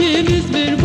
ikimiz bir